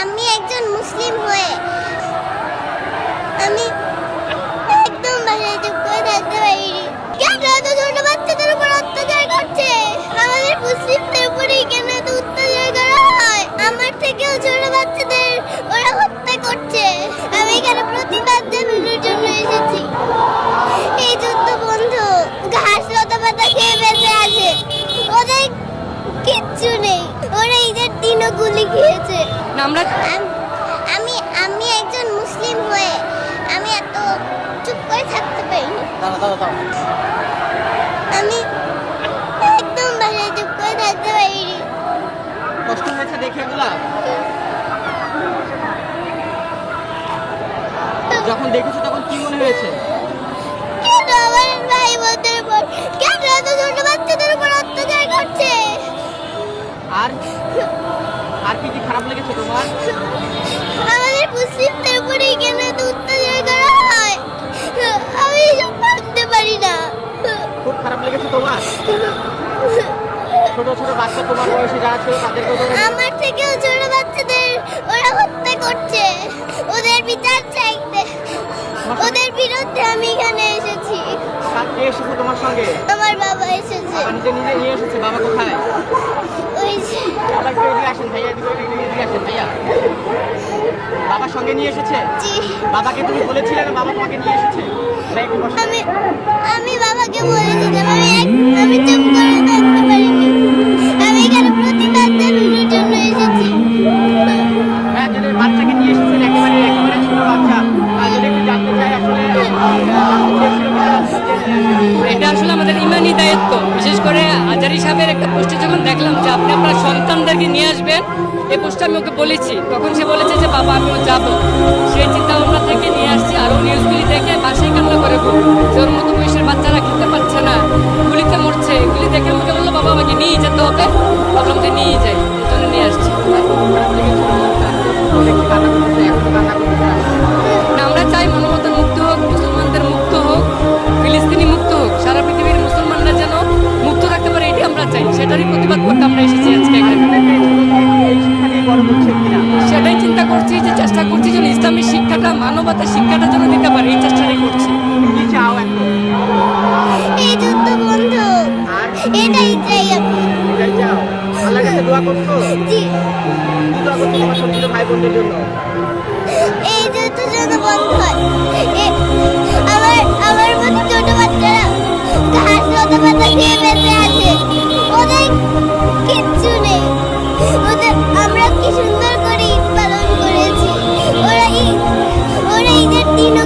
আমি একজন মুসলিম হয়ে আমরা আমি আমি একজন মুসলিম হয়ে আমি এত চুপ করে থাকতে দাঁড়া আমি একদম বাসায় চুপ করে থাকতে পারিনি কষ্ট হয়েছে দেখে এগুলা? যখন দেখেছ তখন কি মনে হয়েছে? কেন আমার ভাই বোনদের উপর কেন এত ছোট বাচ্চাদের উপর ছোট ছোট বাচ্চা তোমার বয়সে যারা ছিল তাদেরকে তো আমার থেকেও ছোট বাচ্চাদের ওরা হত্যা করছে। ওদের বিচার চাইতে ওদের বিরুদ্ধে আমি এখানে এসেছি। কে এসেছে তোমার সঙ্গে? আমার বাবা এসেছে। নিজে নিজে নিয়ে এসেছে বাবা কোথায়? ওই যে বাবা একটু এদিকে আসেন ভাইয়া এদিকে আসেন ভাইয়া। বাবার সঙ্গে নিয়ে এসেছে? জি। বাবাকে তুমি বলেছিলে না বাবা তোমাকে নিয়ে এসেছে। আমি আমি বাবাকে বলেছিলাম আমি এক- এটা আসলে আমাদের ইমানি দায়িত্ব। বিশেষ করে আজারি সাহেবের একটা পোস্টে যখন দেখলাম যে আপনি আপনার সন্তানদেরকে নিয়ে আসবেন, এই পোস্টে আমি ওকে বলেছি। তখন সে বলেছে যে, বাবা আমিও যাব। সেই চিন্তা ভাবনা থেকে নিয়ে আসছি, আরও নিউজগুলি দেখে বাসায় কান্না করে ওর মতো বয়সের বাচ্চারা খেতে পারছে না, গুলিতে মরছে, এগুলি দেখে আমাকে বলল, বাবা, আমাকে নিয়ে যেতে হবে। ভাবলাম যে নিয়ে যাই। Kita akan. চাও আল্লাহর কাছে দোয়া করছ জি। দোয়া করছ তোমার সব ভাই বোনদের জন্য এই যে তো জন্য বন্ধ হয় আমার আমার মতো ছোট বাচ্চারা ঘাস লতা পাতা দিয়ে বেঁচে আছে? ওদের কিচ্ছু নেই। ওদের আমরা কি সুন্দর করে ঈদ পালন করেছি। ওরা ঈদ ওরা ঈদের দিনও